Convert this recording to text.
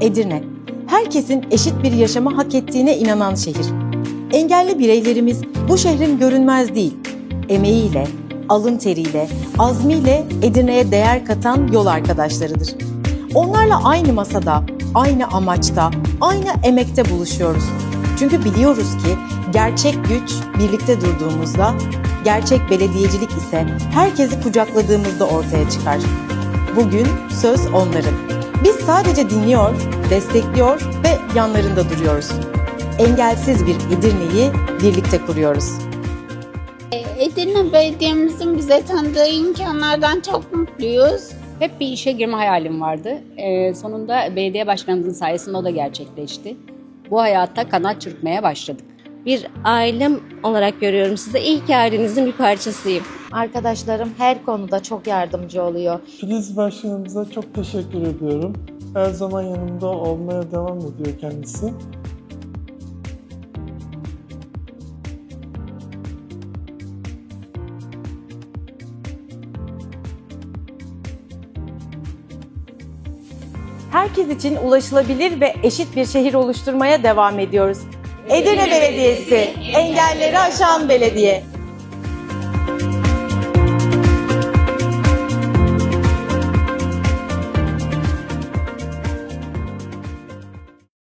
Edirne, herkesin eşit bir yaşamı hak ettiğine inanan şehir. Engelli bireylerimiz bu şehrin görünmez değil, emeğiyle, alın teriyle, azmiyle Edirne'ye değer katan yol arkadaşlarıdır. Onlarla aynı masada, aynı amaçta, aynı emekte buluşuyoruz. Çünkü biliyoruz ki gerçek güç birlikte durduğumuzda, gerçek belediyecilik ise herkesi kucakladığımızda ortaya çıkar. Bugün söz onların. Biz sadece dinliyor, destekliyor ve yanlarında duruyoruz. Engelsiz bir Edirne'yi birlikte kuruyoruz. Edirne Belediye'mizin bize tanıdığı imkanlardan çok mutluyuz. Hep bir işe girme hayalim vardı. Ee, sonunda belediye başkanımızın sayesinde o da gerçekleşti. Bu hayata kanat çırpmaya başladık. bir ailem olarak görüyorum sizi. İlk ailenizin bir parçasıyım. Arkadaşlarım her konuda çok yardımcı oluyor. Filiz Başkanımıza çok teşekkür ediyorum. Her zaman yanımda olmaya devam ediyor kendisi. Herkes için ulaşılabilir ve eşit bir şehir oluşturmaya devam ediyoruz. Edirne Belediyesi, engelleri aşan belediye.